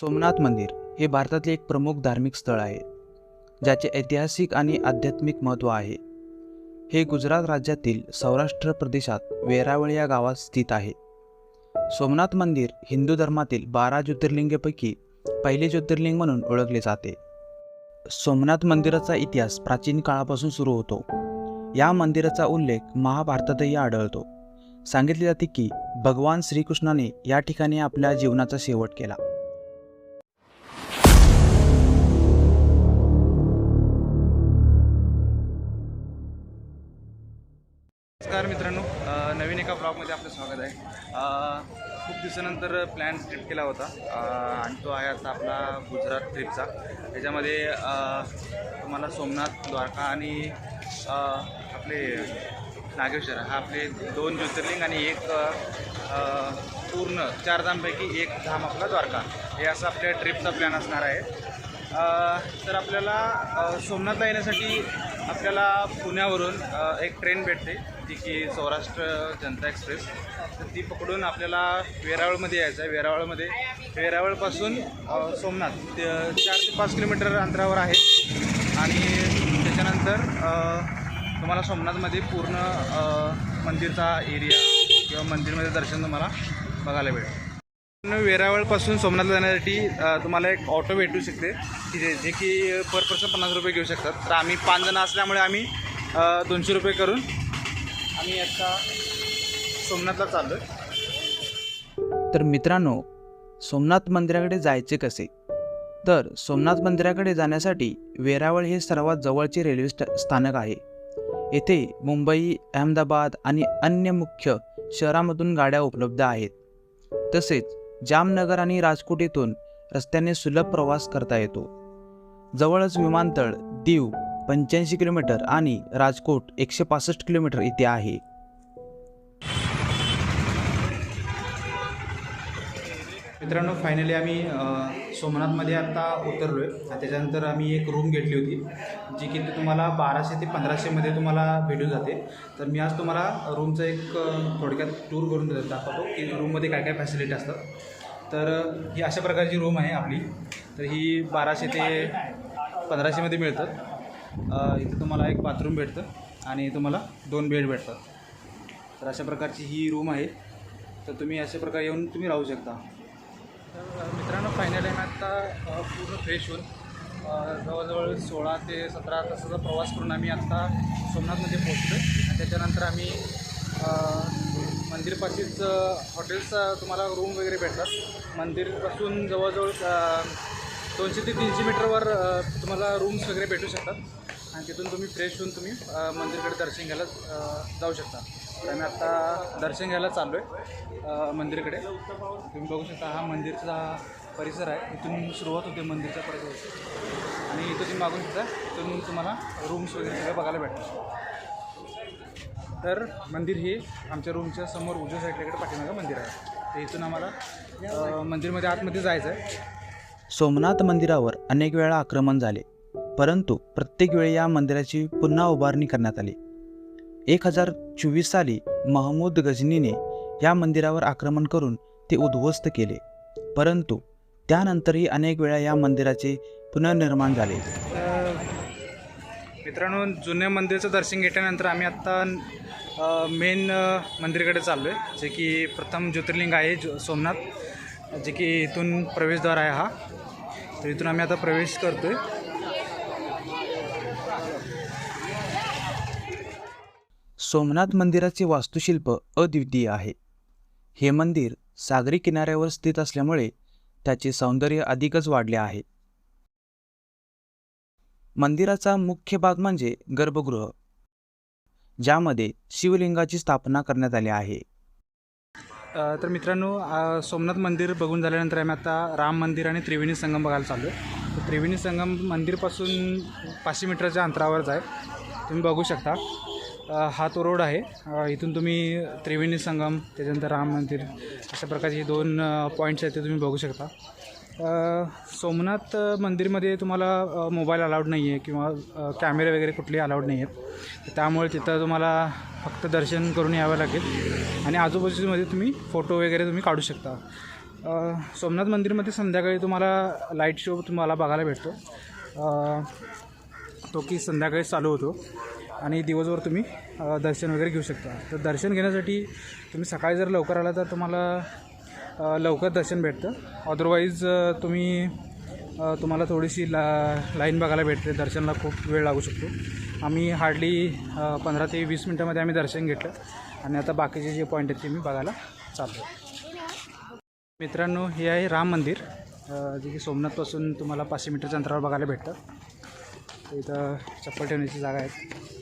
सोमनाथ मंदिर हे भारतातले एक प्रमुख धार्मिक स्थळ आहे ज्याचे ऐतिहासिक आणि आध्यात्मिक महत्त्व आहे. हे गुजरात राज्यातील सौराष्ट्र प्रदेशात वेरावळ या गावात स्थित आहे. सोमनाथ मंदिर हिंदू धर्मातील बारा ज्योतिर्लिंगपैकी पहिले ज्योतिर्लिंग म्हणून ओळखले जाते. सोमनाथ मंदिराचा इतिहास प्राचीन काळापासून सुरू होतो. या मंदिराचा उल्लेख महाभारतातही आढळतो. सांगितले जाते की भगवान श्रीकृष्णाने या ठिकाणी आपल्या जीवनाचा शेवट केला. दिवसानंतर प्लॅन ट्रिप केला होता. आणि तो आहे आता आपला गुजरात ट्रिपचा त्याच्यामध्ये तुम्हाला सोमनाथ द्वारका आणि आपले नागेश्वर हा आपले दोन ज्योतिर्लिंग आणि एक पूर्ण चार धामपैकी एक धाम आपला द्वारका. हे असं आपल्या ट्रिपचा प्लॅन असणार आहे. तर आपल्याला सोमनाथला येण्यासाठी आपल्याला पुण्यावरून एक ट्रेन भेटते जी की सौराष्ट्र जनता एक्सप्रेस. तर ती पकडून आपल्याला वेरावळमध्ये यायचं आहे. वेरावळमध्ये वेरावळपासून सोमनाथ ते चार ते पाच किलोमीटर अंतरावर आहे. आणि त्याच्यानंतर तुम्हाला सोमनाथमध्ये पूर्ण मंदिरचा एरिया किंवा मंदिरमध्ये दर्शन तुम्हाला बघायला भेटेल. वेरावळपासून सोमनाथला जाण्यासाठी तुम्हाला एक ऑटो भेटू शकते. की जे जे की पर पर्सन पन्नास रुपये घेऊ शकतात. तर आम्ही पाच जण असल्यामुळे आम्ही दोनशे रुपये करून आम्ही आता सोमनाथला चाललो तर मित्रांनो सोमनाथ मंदिराकडे जायचे कसे? तर सोमनाथ मंदिराकडे जाण्यासाठी वेरावळ हे सर्वात जवळचे रेल्वे स्थानक आहे. येथे मुंबई अहमदाबाद आणि अन्य मुख्य शहरामधून गाड्या उपलब्ध आहेत. तसेच जामनगर आणि राजकोट येथून रस्त्याने सुलभ प्रवास करता येतो. जवळच विमानतळ दीव पंच्याऐंशी किलोमीटर आणि राजकोट एकशे पासष्ट किलोमीटर इथे आहे. मित्रांनो फायनली आम्ही सोमनाथमध्ये आत्ता उतरलो आहे त्याच्यानंतर आम्ही एक रूम घेतली होती जी की तुम्हाला बाराशे ते पंधराशेमध्ये तुम्हाला भेटून जाते. तर मी आज तुम्हाला रूमचं एक थोडक्यात टूर करून दाखवतो की रूममध्ये काय काय फॅसिलिटी असतात तर ही अशा प्रकारची रूम आहे आपली. तर ही बाराशे ते पंधराशेमध्ये मिळतं. इथं इथे तुम्हाला एक बाथरूम भेटतं आणि तुम्हाला दोन बेड भेटतात. तर अशा प्रकारची ही रूम आहे. तर तुम्ही अशा प्रकारे येऊन तुम्ही राहू शकता. तर मित्रांनो फायनल आहे आत्ता पूर्ण फ्रेश होऊन जवळजवळ सोळा ते सतरा तासाचा प्रवास करून आम्ही आत्ता सोमनाथमध्ये पोहोचलो आणि त्याच्यानंतर आम्ही मंदिरपाशीच हॉटेल्सचा हॉटेल्स तुम्हाला रूम वगैरे भेटतात मंदिरपासून जवळजवळ दोनशे ते तीनशे मीटरवर तुम्हाला रूम्स वगैरे भेटू शकतात. आणि तिथून तुम्ही फ्रेश होऊन तुम्ही मंदिरकडे दर्शन घ्यायला जाऊ शकता. तर आता दर्शन घ्यायला चाललो आहे मंदिरकडे. तुम्ही बघू शकता हा मंदिरचा परिसर आहे. इथून सुरुवात होते मंदिरच्या परिसर आणि इथं तुम्ही मागू शकता इथून तुम्हाला रूम्स वगैरे सगळं बघायला भेटतात तर मंदिर हे आमच्या रूमच्या समोर उजव्या साईडल्याकडे पाठीमागं मंदिर आहे. तर इथून आम्हाला मंदिरमध्ये आतमध्ये जायचं आहे सोमनाथ मंदिरावर अनेक वेळा आक्रमण झाले परंतु प्रत्येक वेळी या मंदिराची पुन्हा उभारणी करण्यात आली. एक हजार चोवीस साली महमूद गजनीने या मंदिरावर आक्रमण करून ते उद्ध्वस्त केले. परंतु त्यानंतरही अनेक वेळा या मंदिराचे पुनर्निर्माण झाले. मित्रांनो जुन्या मंदिराचं दर्शन घेतल्यानंतर आम्ही आत्ता मेन मंदिरकडे चाललो आहे जे की प्रथम ज्योतिर्लिंग आहे जो सोमनाथ जे की इथून प्रवेशद्वार आहे हा. तर इथून आम्ही आता प्रवेश करतो आहे सोमनाथ मंदिराचे वास्तुशिल्प अद्वितीय आहे. हे मंदिर सागरी किनाऱ्यावर स्थित असल्यामुळे त्याचे सौंदर्य अधिकच वाढले आहे. मंदिराचा मुख्य भाग म्हणजे गर्भगृह ज्यामध्ये शिवलिंगाची स्थापना करण्यात आली आहे. तर मित्रांनो सोमनाथ मंदिर बघून झाल्यानंतर आम्ही आता राम मंदिर आणि त्रिवेणी संगम बघायला चाललो आहे त्रिवेणी संगम मंदिरपासून पाचशे मीटरच्या अंतरावरच आहे. तुम्ही बघू शकता. हा तो रोड आहे. इथून तुम्ही त्रिवेणी संगम त्याच्यानंतर राम मंदिर अशा प्रकारचे हे दोन पॉईंट्स आहेत ते तुम्ही बघू शकता. सोमनाथ मंदिरमध्ये तुम्हाला मोबाईल अलाउड नाही आहे किंवा कॅमेरे वगैरे कुठले अलाउड नाही आहेत त्यामुळे तिथं तुम्हाला फक्त दर्शन करून यावं लागेल. आणि आजूबाजूमध्ये तुम्ही फोटो वगैरे तुम्ही काढू शकता. सोमनाथ मंदिरमध्ये संध्याकाळी तुम्हाला लाइट शो तुम्हाला बघायला भेटतो. तो की संध्याकाळी चालू होतो. आणि दिवसभर तुम्ही दर्शन वगैरे घेऊ शकता. तर दर्शन घेण्यासाठी तुम्ही सकाळी जर लवकर आला तर तुम्हाला लवकर दर्शन भेटतं. अदरवाईज तुम्ही तुम्हाला थोडीशी ला लाईन बघायला भेटते. दर्शनाला खूप वेळ लागू शकतो. आम्ही हार्डली पंधरा ते वीस मिनटामध्ये आम्ही दर्शन घेतलं. आणि आता बाकीचे जे पॉईंट आहेत ते मी बघायला चाललो मित्रांनो हे आहे राम मंदिर. जे की सोमनाथपासून तुम्हाला पाचशे मीटरच्या अंतरावर बघायला भेटतं. इथं चप्पल ठेवण्याची जागा आहे.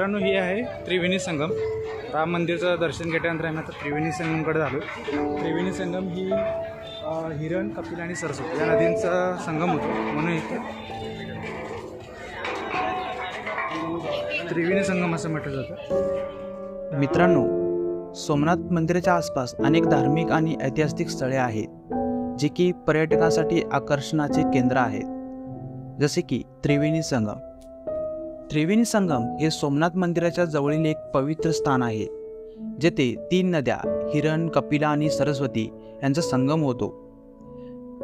मित्रांनो हे आहे त्रिवेणी संगम. राम मंदिरचं दर्शन घेतल्यानंतर आम्ही आता त्रिवेणी संगमकडे झालो त्रिवेणी संगम ही हिरण कपिल आणि सरस्वती या नदींचा संगम होतो म्हणून इथे त्रिवेणी संगम असं म्हटलं जातं. मित्रांनो सोमनाथ मंदिराच्या आसपास अनेक धार्मिक आणि ऐतिहासिक स्थळे आहेत जे की पर्यटकांसाठी आकर्षणाचे केंद्र आहेत. जसे की त्रिवेणी संगम. त्रिवेणी संगम हे सोमनाथ मंदिराच्या जवळील एक पवित्र स्थान आहे जेथे तीन नद्या हिरण कपिला आणि सरस्वती यांचा संगम होतो.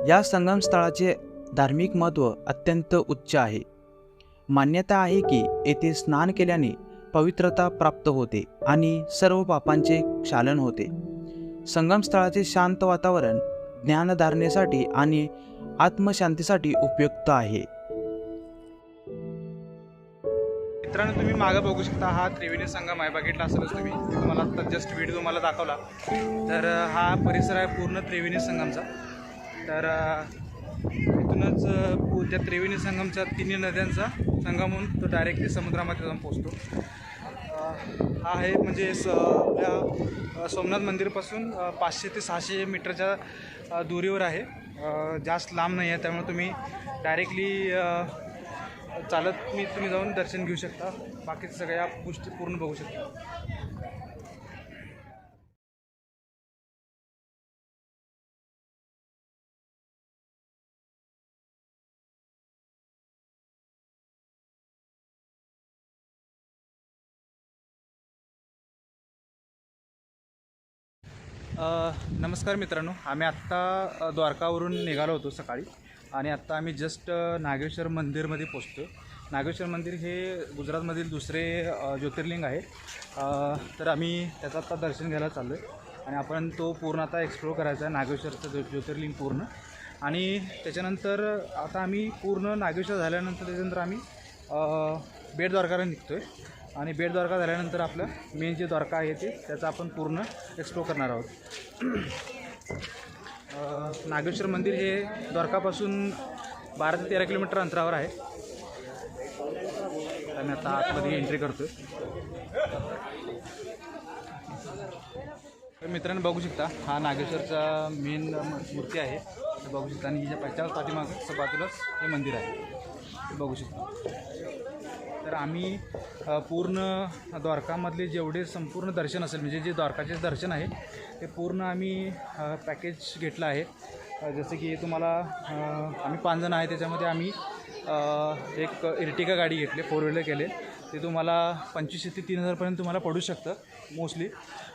या संगम स्थळाचे धार्मिक महत्त्व अत्यंत उच्च आहे. मान्यता आहे की येथे स्नान केल्याने पवित्रता प्राप्त होते आणि सर्व पापांचे क्षालन होते. संगमस्थळाचे शांत वातावरण ज्ञानधारणेसाठी आणि आत्मशांतीसाठी उपयुक्त आहे. मित्रांनो तुम्ही मागं बघू शकता हा त्रिवेणी संगम आहे. बघितला असेलच तुम्ही. तुम्हाला आता जस्ट व्हिडिओ तुम्हाला दाखवला. तर हा परिसर आहे पूर्ण त्रिवेणी संगमचा. तर इथूनच त्या त्रिवेणी संगमचा तिन्ही नद्यांचा संगम होऊन तो डायरेक्टली समुद्रामध्ये जाऊन पोचतो हा आहे म्हणजे स आपल्या सोमनाथ मंदिरपासून पाचशे ते सहाशे मीटरच्या दुरीवर आहे. जास्त लांब नाही आहे त्यामुळे तुम्ही डायरेक्टली चालत मी तुम्ही जाऊन दर्शन घेऊ शकता. बाकीच्या सगळ्या गोष्टी पूर्ण बघू शकता. नमस्कार मित्रांनो. आम्ही आत्ता द्वारकावरून निघालो होतो सकाळी. आणि आत्ता आम्ही जस्ट नागेश्वर मंदिरमध्ये पोचतो नागेश्वर मंदिर हे गुजरातमधील दुसरे ज्योतिर्लिंग आहे. तर आम्ही त्याचं आत्ता दर्शन घ्यायला चाललो आहे आणि आपण तो पूर्ण आता एक्सप्लोर करायचा आहे नागेश्वरचं ज्यो ज्योतिर्लिंग पूर्ण. आणि त्याच्यानंतर आता आम्ही पूर्ण नागेश्वर झाल्यानंतर त्याच्यानंतर आम्ही बेटद्वारकाला निघतो आहे आणि बेटद्वारका झाल्यानंतर आपलं मेन जे द्वारका आहे ते त्याचं आपण पूर्ण एक्सप्लोर करणार आहोत. नागेश्वर मंदिर हे द्वारकापासून बारा ते तेरा किलोमीटर अंतरावर आहे. आम्ही आता आतमध्ये एंट्री करतो तर मित्रांनो बघू शकता हा नागेश्वरचा मेन मूर्ती आहे. ते बघू शकता आणि हिच्या पाठीमागच्या बाजूलाच हे मंदिर आहे. ते बघू शकता. तर आम्ही पूर्ण द्वारकामधले जेवढे संपूर्ण दर्शन असेल म्हणजे जे द्वारकाचे दर्शन आहे ते पूर्ण आम्ही पॅकेज घेतलं आहे. जसं की तुम्हाला आम्ही पाच जण आहे त्याच्यामध्ये आम्ही एक इर्टिका गाडी घेतली फोर व्हीलर केले. ते तुम्हाला पंचवीसशे ते तीन हजारपर्यंत तुम्हाला पडू शकतं मोस्टली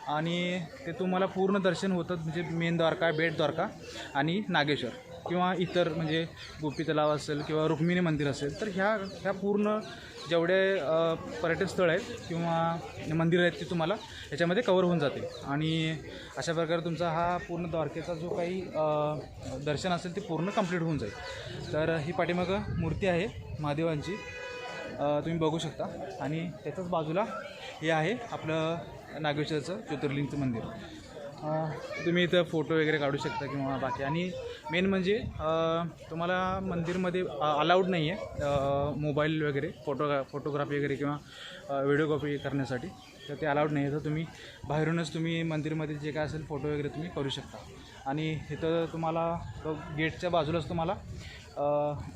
आणि ते तुम्हाला पूर्ण दर्शन होतं म्हणजे मेन द्वारका बेट द्वारका आणि नागेश्वर किंवा इतर म्हणजे गोपी तलाव असेल किंवा रुक्मिणी मंदिर असेल तर ह्या ह्या पूर्ण जेवढे पर्यटन स्थळ आहेत किंवा मंदिरं आहेत ते तुम्हाला याच्यामध्ये कवर होऊन जातील. आणि अशा प्रकारे तुमचा हा पूर्ण द्वारकेचा जो काही दर्शन असेल ते पूर्ण कंप्लीट होऊन जाईल. तर ही पाठीमागं मूर्ती आहे महादेवांची. तुम्ही बघू शकता. आणि त्याच्याच बाजूला हे आहे आपलं नागेश्वरचं ज्योतिर्लिंगचं मंदिर. तुम्ही इथं फोटो वगैरे काढू शकता किंवा बाकी. आणि मेन म्हणजे तुम्हाला मंदिरमध्ये अलाउड नाही आहे मोबाईल वगैरे फोटो फोटोग्राफी वगैरे किंवा व्हिडिओग्राफी करण्यासाठी. तर ते अलाउड नाही आहे. तर तुम्ही बाहेरूनच तुम्ही मंदिरमध्ये जे काय असेल फोटो वगैरे तुम्ही करू शकता. आणि इथं तुम्हाला गेटच्या बाजूलाच तुम्हाला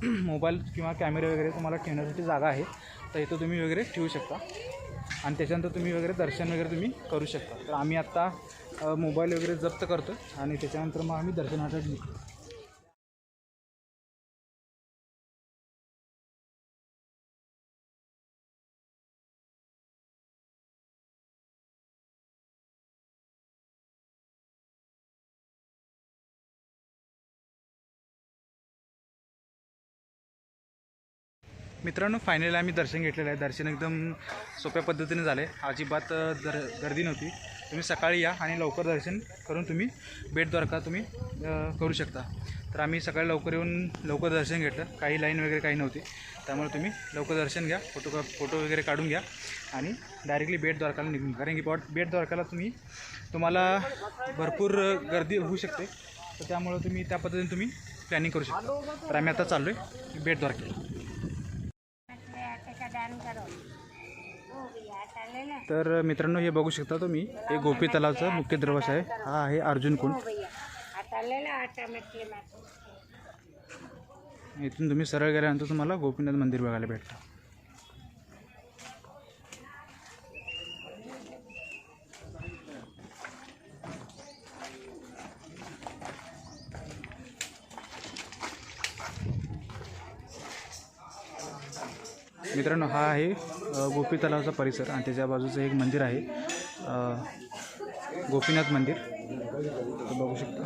मोबाईल किंवा कॅमेरे वगैरे तुम्हाला ठेवण्यासाठी जागा आहे. तर इथं तुम्ही वगैरे ठेवू शकता. आणि त्याच्यानंतर तुम्ही वगैरे दर्शन वगैरे तुम्ही करू शकता. तर आम्ही आत्ता मोबाईल वगैरे जप्त करतो आणि त्याच्यानंतर मग आम्ही दर्शनासाठी निघतो. मित्रांनो फायनली आम्ही दर्शन घेतलेलं आहे. दर्शन एकदम सोप्या पद्धतीने झाले. अजिबात दर गर्दी नव्हती. तुम्ही सकाळी या आणि लवकर दर्शन करून तुम्ही बेटद्वारका तुम्ही करू शकता. तर आम्ही सकाळी लवकर येऊन लवकर दर्शन घेतलं. काही लाईन वगैरे काही नव्हती. त्यामुळे तुम्ही लवकर दर्शन घ्या. फोटो का फोटो वगैरे काढून घ्या आणि डायरेक्टली बेटद्वारकाला निघून कारण की बॉट बेट द्वारकाला तुम्ही तुम्हाला भरपूर गर्दी होऊ शकते. तर त्यामुळे तुम्ही त्या पद्धतीने तुम्ही प्लॅनिंग करू शकता. तर आम्ही आता चाललो आहे बेटद्वारकेला द्वारकेला का दान करो हो भैया चालेल ना तर मित्रांनो हे बघू शकता तुम्ही. हे गोपी तलावचा मुख्य दरवाजा आहे. हा आहे अर्जुन कुंड. इथून तुम्ही सरळ गेल्यानंतर तुम्हाला गोपीनाथ मंदिर बघायला भेटतं. मित्रांनो हा आहे गोपी तलावचा परिसर आणि त्याच्या बाजूचं एक मंदिर आहे. गोपीनाथ मंदिर. बघू शकता.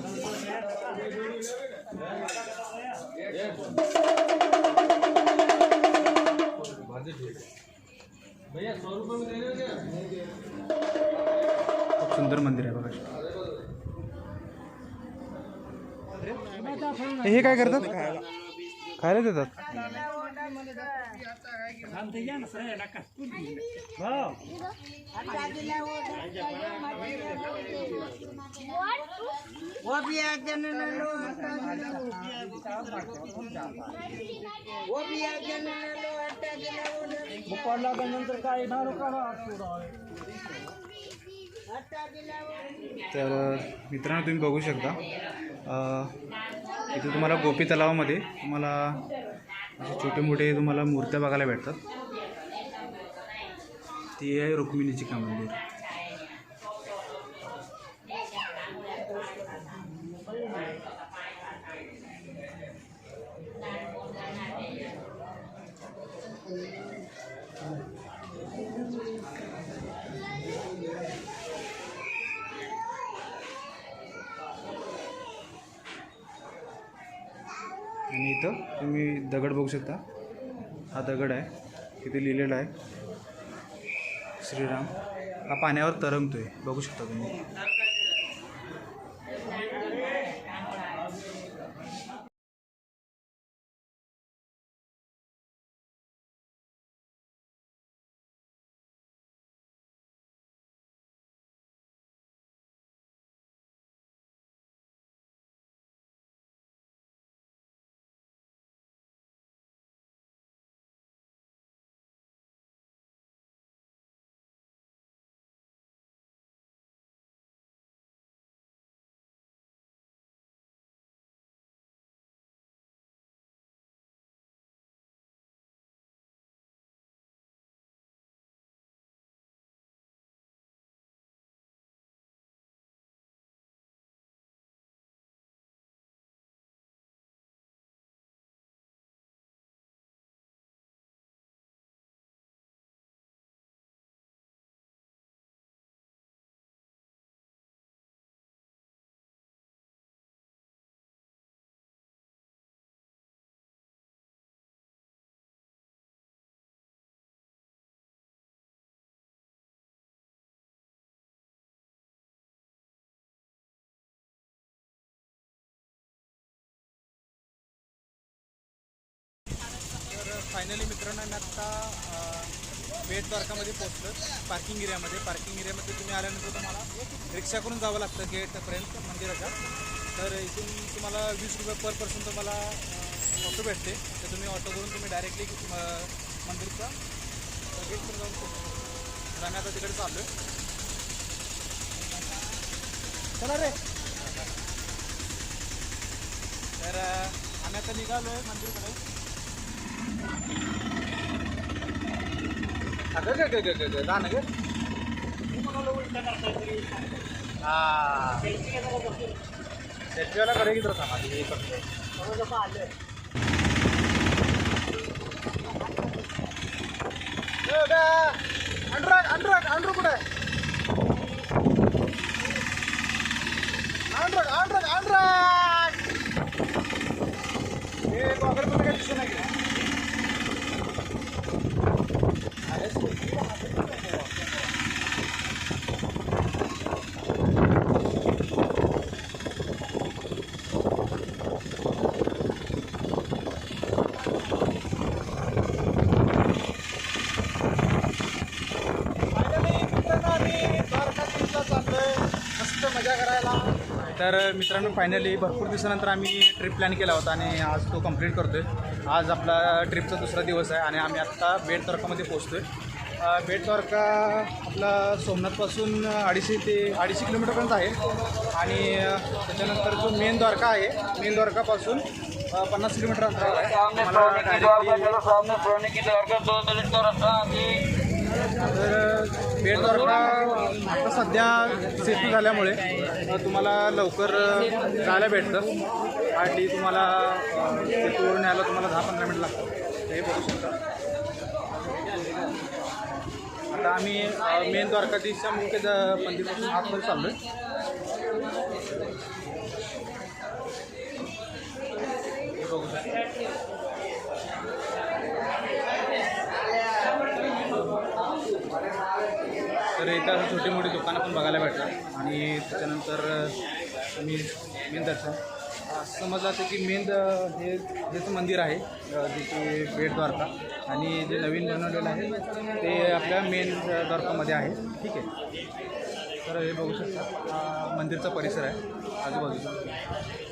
खूप सुंदर मंदिर आहे बघा. हे हे काय करतात? खायला देतात. वो भी आ जाने ना तर मित्रांनो तुम्ही बघू शकता. इथे तुम्हाला गोपी तलावामध्ये तुम्हाला छोटे मोठे तुम्हाला मूर्त्या बघायला भेटतात. ती आहे रुक्मिणीची का मंदिर आणि इथं तुम्ही दगड बघू शकता. हा दगड आहे. तिथे लिहिलेला आहे. श्रीराम. हा पाण्यावर तरंगतो आहे बघू शकता तुम्ही. तर फायनली मित्रांनो आम्ही आत्ता बेट द्वारकामध्ये पोहोचलो पार्किंग एरियामध्ये. पार्किंग एरियामध्ये तुम्ही आल्यानंतर तुम्हाला रिक्षा करून जावं लागतं गेटपर्यंत म्हणजे मंदिराच्या तर इथून तुम्हाला वीस रुपये पर पर्सन तुम्हाला ऑटो भेटते. तर तुम्ही ऑटो करून तुम्ही डायरेक्टली मंदिरचा गेटपर्यंत जाऊन तर आम्ही आता तिकडे चाललो चला रे. तर आम्ही आता निघालो आहे मंदिरकडे. अगं ग ग ग ग ग सेल्फीवाला कडे किती हे करतो अंड्रू कुठे आहे अंड्रक अंड्रक हे गॉगलमध्ये काय दिसत नाही का? मस्त मजा करायला तर मित्रांनो फायनली भरपूर दिवसानंतर आम्ही ट्रिप प्लॅन केला होता आणि आज तो कंप्लीट करतोय. आज आपला ट्रिपचा दुसरा दिवस आहे आणि आम्ही आत्ता बेट तर्कामध्ये पोहोचतोय. अ, बेट तर्का आपला सोमनाथपासून अडीचशे ते अडीचशे किलोमीटरपर्यंत आहे. आणि त्याच्यानंतर जो मेन द्वारका आहे मेन द्वारकापासून पन्नास किलोमीटर अंतरावर आहे. तर बेट द्वारका आता सध्या सेतू झाल्यामुळे तुम्हाला लवकर जायला भेटतं. हार्डली तुम्हाला अ, तिथून यायला तुम्हाला दहा पंधरा मिनिट लागतात. हे बघू शकता. आता आम्ही मेन द्वारकाधीशच्या मुख्य द- मंदिरापासून आतमध्ये चाललो हे बघू शकता तर इथं असं छोटी मोठी दुकानं पण बघायला भेटतात आणि त्याच्यानंतर मी मेन दर्शन. असं समजलं की मेन हे हेच मंदिर आहे जे की बेट द्वारका आणि जे नवीन बनवलेलं आहे ते आपल्या मेन द्वारकामध्ये आहे. ठीक आहे? तर हे बघू शकता. मंदिरचा परिसर आहे आजूबाजूचा.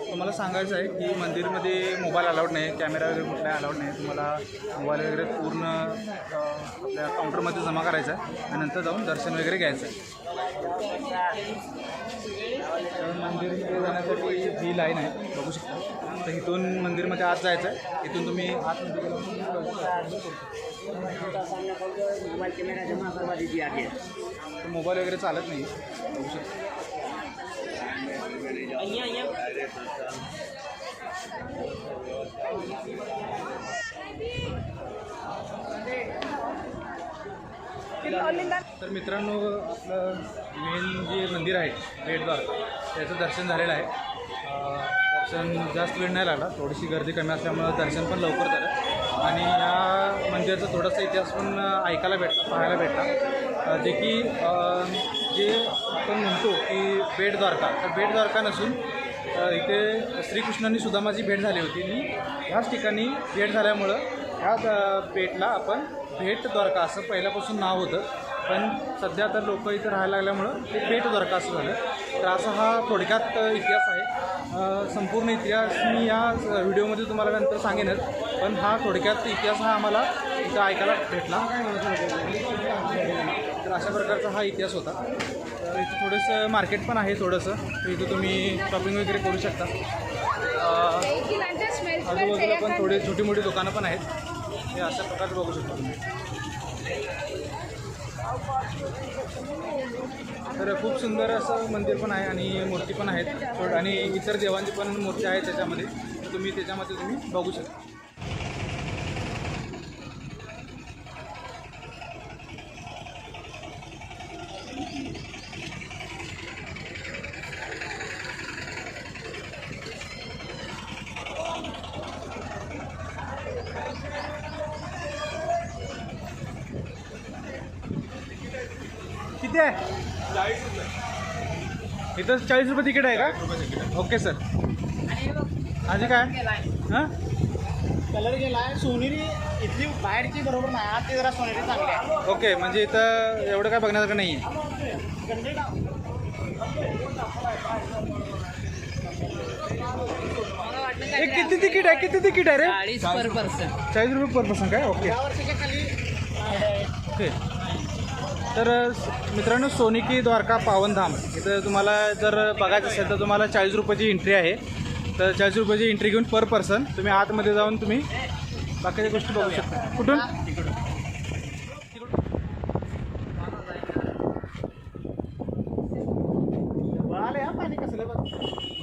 तुम्हाला सांगायचं आहे की मंदिरमध्ये मोबाईल अलाउड नाही कॅमेरा वगैरे कुठलाही अलाउड नाही. तुम्हाला मोबाईल वगैरे पूर्ण आपल्या काउंटरमध्ये जमा करायचा आहे. आणि नंतर जाऊन दर्शन वगैरे घ्यायचं आहे. तर मंदिरमध्ये जाण्यासाठी ही लाईन आहे बघू शकता. तर इथून मंदिरमध्ये आत जायचं आहे. इथून तुम्ही आत मोबाइल मोबाईल वगैरे चालत नाही बघू शकता. तर मित्रांनो आपलं मेन जे मंदिर आहे बेटद्वार त्याचं दर्शन झालेलं आहे. दर्शन जास्त वेळ नाही लागला थोडीशी गर्दी कमी असल्यामुळं दर्शन पण लवकर झालं. आणि या मंदिराचा थोडासा इतिहास पण ऐकायला भेटला पाहायला भेटला. जे की जे आपण म्हणतो की बेट द्वारका तर बेट द्वारका नसून इथे श्रीकृष्णांनी माझी भेट झाली होती. आणि ह्याच ठिकाणी भेट झाल्यामुळं ह्या बेटला आपण भेट द्वारका असं पहिल्यापासून नाव होतं. पण सध्या तर लोक इथं राहायला लागल्यामुळं ते भेट दरखास्त झालं. तर असा हा थोडक्यात इतिहास आहे. संपूर्ण इतिहास मी या व्हिडिओमध्ये तुम्हाला नंतर सांगेनच पण हा थोडक्यात इतिहास हा आम्हाला इथं ऐकायला भेटला. तर अशा प्रकारचा हा इतिहास होता. तर इथं थोडंसं मार्केट पण आहे थोडंसं. इथं तुम्ही शॉपिंग वगैरे करू शकता. आजूबाजूला पण थोडे छोटी मोठी दुकानं पण आहेत. हे अशा प्रकारे बघू शकता तुम्ही. तर खूप सुंदर असं मंदिर पण आहे आणि मूर्ती पण आहेत. छोट आणि इतर देवांची पण मूर्ती आहेत त्याच्यामध्ये. तुम्ही त्याच्यामध्ये तुम्ही बघू शकता. किती आहे? इथं चाळीस रुपये तिकीट आहे का? Okay sir. अजून काय? हां? कलर गेलाय सोनेरी इथली बाहेरची बरोबर नाही. आत ते जरा सोनेरी चांगली आहे. ओके म्हणजे इथं एवढं काय बघण्यासारखं नाही आहे हे किती तिकीट आहे? किती तिकीट आहे रे? चाळीस पर पर्सन. चाळीस रुपये पर पर्सन काय? ओके. या वर्षीच्या खाली ओके. तर मित्रांनो सोनिकी द्वारका पावनधाम. इथं तुम्हाला जर बघायचं असेल तर तुम्हाला चाळीस रुपयाची एंट्री आहे. तर चाळीस रुपयाची एंट्री घेऊन पर पर्सन तुम्ही आतमध्ये जाऊन तुम्ही बाकीच्या गोष्टी बघू शकता. कुठून? आले हा पाणी कसलं बघ.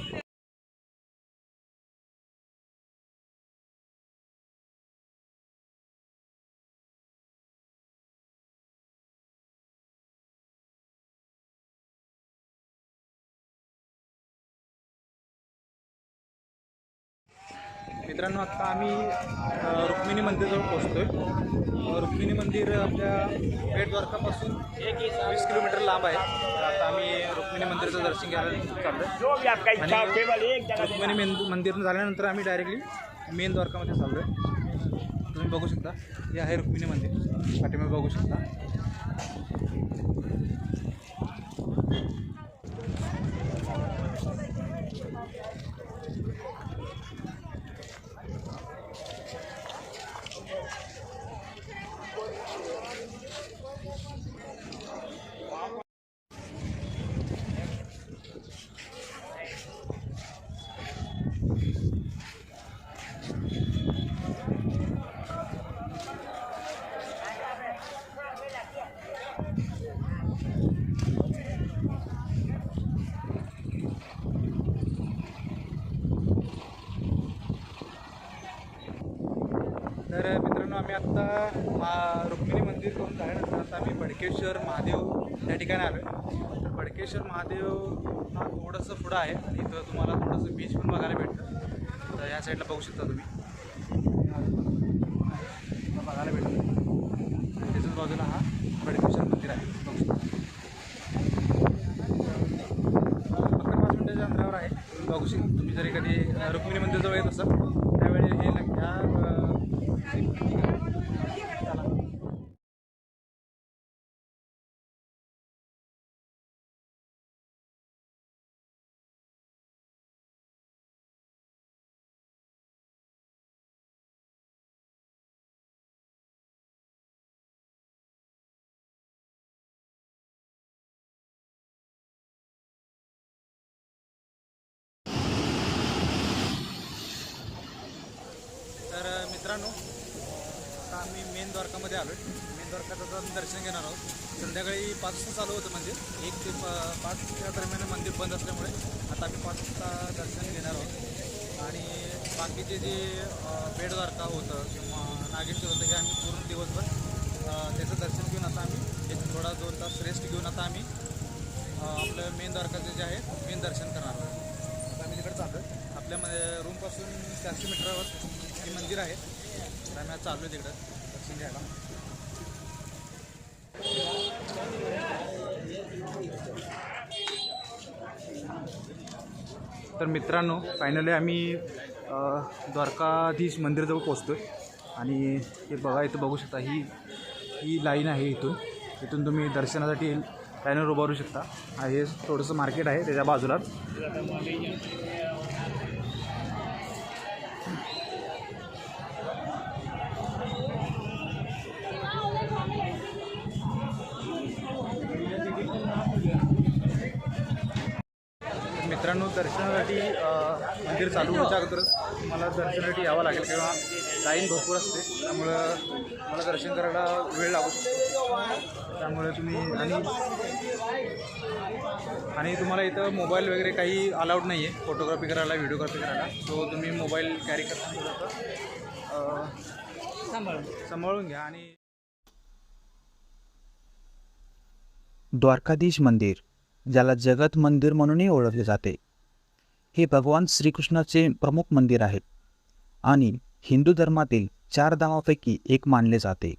मित्रांनो आत्ता आम्ही रुक्मिणी मंदिरजवळ पोहोचतोय. अ, रुक्मिणी मंदिर आपल्या पेठ द्वारकापासून एक वीस किलोमीटर लांब आहे. आता आम्ही रुक्मिणी मंदिराचं दर्शन घ्यायला चाललो आणि रुक्मिणी मेन- मंदिर झाल्यानंतर आम्ही डायरेक्टली मेन द्वारकामध्ये चाललो आहे तुम्ही बघू शकता हे आहे रुक्मिणी मंदिर. पाठीमागे बघू शकता तर आता मा रुक्मिणी मंदिर करून झाल्यानंतर आता आम्ही बडकेश्वर महादेव या ठिकाणी आलो आहे तर बडकेश्वर महादेव हा थोडंसं पुढं आहे. आणि इथं तुम्हाला थोडंसं बीच पण बघायला भेटतं. तर या साईडला बघू शकता तुम्ही. बघायला भेटतं. त्याच्याच बाजूला हा बडकेश्वर मंदिर आहे. बघू शकता. पाच मिनिटाच्या अंतरावर आहे. तुम्ही बघू शकता. तुम्ही जरी कधी रुक्मिणी मंदिरजवळ येत असाल त्यावेळी हे लग- ह्या अ, चला. तर अ, मित्रांनो आता आम्ही मेन द्वारकामध्ये आलो आहे मेन द्वारकाचं आता आम्ही दर्शन घेणार आहोत. संध्याकाळी पाच वाजता चालू होतं मंदिर. एक ते पाचच्या दरम्यान मंदिर बंद असल्यामुळे आता आम्ही पाच वाजता दर्शन घेणार आहोत. आणि बाकीचे जे बेडद्वारका द्वारका होतं किंवा नागेश्वर होतं हे आम्ही पूर्ण दिवसभर त्याचं दर्शन घेऊन आता आम्ही एक थोडा दोन तास रेस्ट घेऊन आता आम्ही आपलं मेन द्वारकाचं जे आहे मेन दर्शन करणार आहोत. आम्ही तिकडे चाललो आहे आपल्यामध्ये रूमपासून चारशे मीटरवर हे मंदिर आहे. तर आम्ही आहे तिकडं दक्षिण घ्यायला. तर मित्रांनो फायनली आम्ही द्वारकाधीश मंदिरजवळ पोचतो आहे आणि हे बघा इथं बघू शकता ही ही लाईन आहे इथून. इथून तुम्ही दर्शनासाठी लाईनवर उभारू शकता. हे थोडंसं मार्केट आहे त्याच्या बाजूलाच दर्शनासाठी मंदिर चालू होण्याच्या अगोदरच तुम्हाला दर्शनासाठी यावं लागेल किंवा लाईन भरपूर असते. त्यामुळं मला दर्शन करायला वेळ लागू शकतो. त्यामुळे तुम्ही आणि आणि तुम्हाला इथं मोबाईल वगैरे काही अलाउड नाही आहे फोटोग्राफी करायला व्हिडिओग्राफी करायला. सो तुम्ही मोबाईल कॅरी करताना अ, सांभाळून घ्या आणि द्वारकाधीश मंदिर ज्याला जगत मंदिर म्हणूनही ओळखले जाते. हे भगवान श्रीकृष्णाचे प्रमुख मंदिर आहे आणि हिंदू धर्मातील चार धामापैकी एक मानले जाते.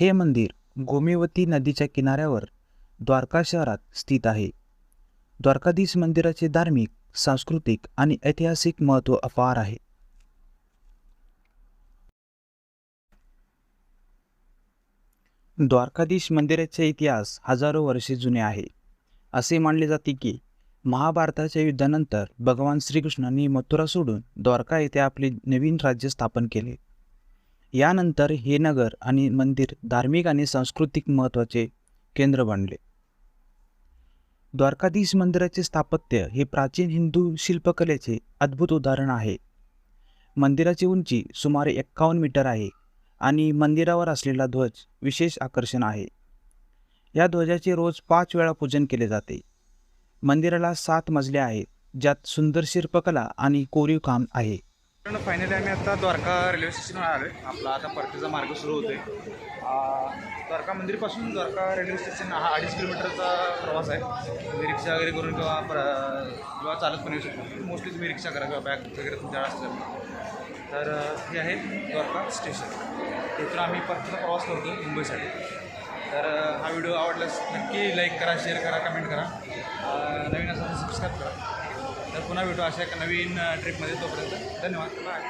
हे मंदिर गोमिवती नदीच्या किनाऱ्यावर द्वारका शहरात स्थित आहे. द्वारकाधीश मंदिराचे धार्मिक सांस्कृतिक आणि ऐतिहासिक महत्त्व अपार आहे. द्वारकाधीश मंदिराचे इतिहास हजारो वर्षे जुने आहे. असे मानले जाते की महाभारताच्या युद्धानंतर भगवान श्रीकृष्णांनी मथुरा सोडून द्वारका येथे आपले नवीन राज्य स्थापन केले. यानंतर हे नगर आणि मंदिर धार्मिक आणि सांस्कृतिक महत्त्वाचे केंद्र बनले. द्वारकाधीश मंदिराचे स्थापत्य हे प्राचीन हिंदू शिल्पकलेचे अद्भुत उदाहरण आहे. मंदिराची उंची सुमारे एक्कावन्न मीटर आहे आणि मंदिरावर असलेला ध्वज विशेष आकर्षण आहे. या ध्वजाचे रोज पाच वेळा पूजन केले जाते. मंदिराला सात मजले आहेत ज्यात सुंदर शिल्पकला आणि कोरीव काम आहे. फायनली आम्ही आता द्वारका रेल्वे स्टेशनवर आलो आहे आपला आता परतीचा मार्ग सुरू होतो आहे द्वारका मंदिरपासून द्वारका रेल्वे स्टेशन हा अडीच किलोमीटरचा प्रवास आहे. मी रिक्षा वगैरे करून किंवा प्र किंवा चालत पण येऊ शकतो. मोस्टली तुम्ही रिक्षा करा किंवा बॅग वगैरे तुमच्या असतात तर हे आहे द्वारका स्टेशन तिथून आम्ही परतीचा प्रवास करतो मुंबईसाठी. तर हा व्हिडिओ आवडल्यास नक्की लाईक करा शेअर करा कमेंट करा. नवीन असं सबस्क्राईब करा. तर पुन्हा भेटू अशा एका नवीन ट्रिपमध्ये तोपर्यंत. धन्यवाद. बाय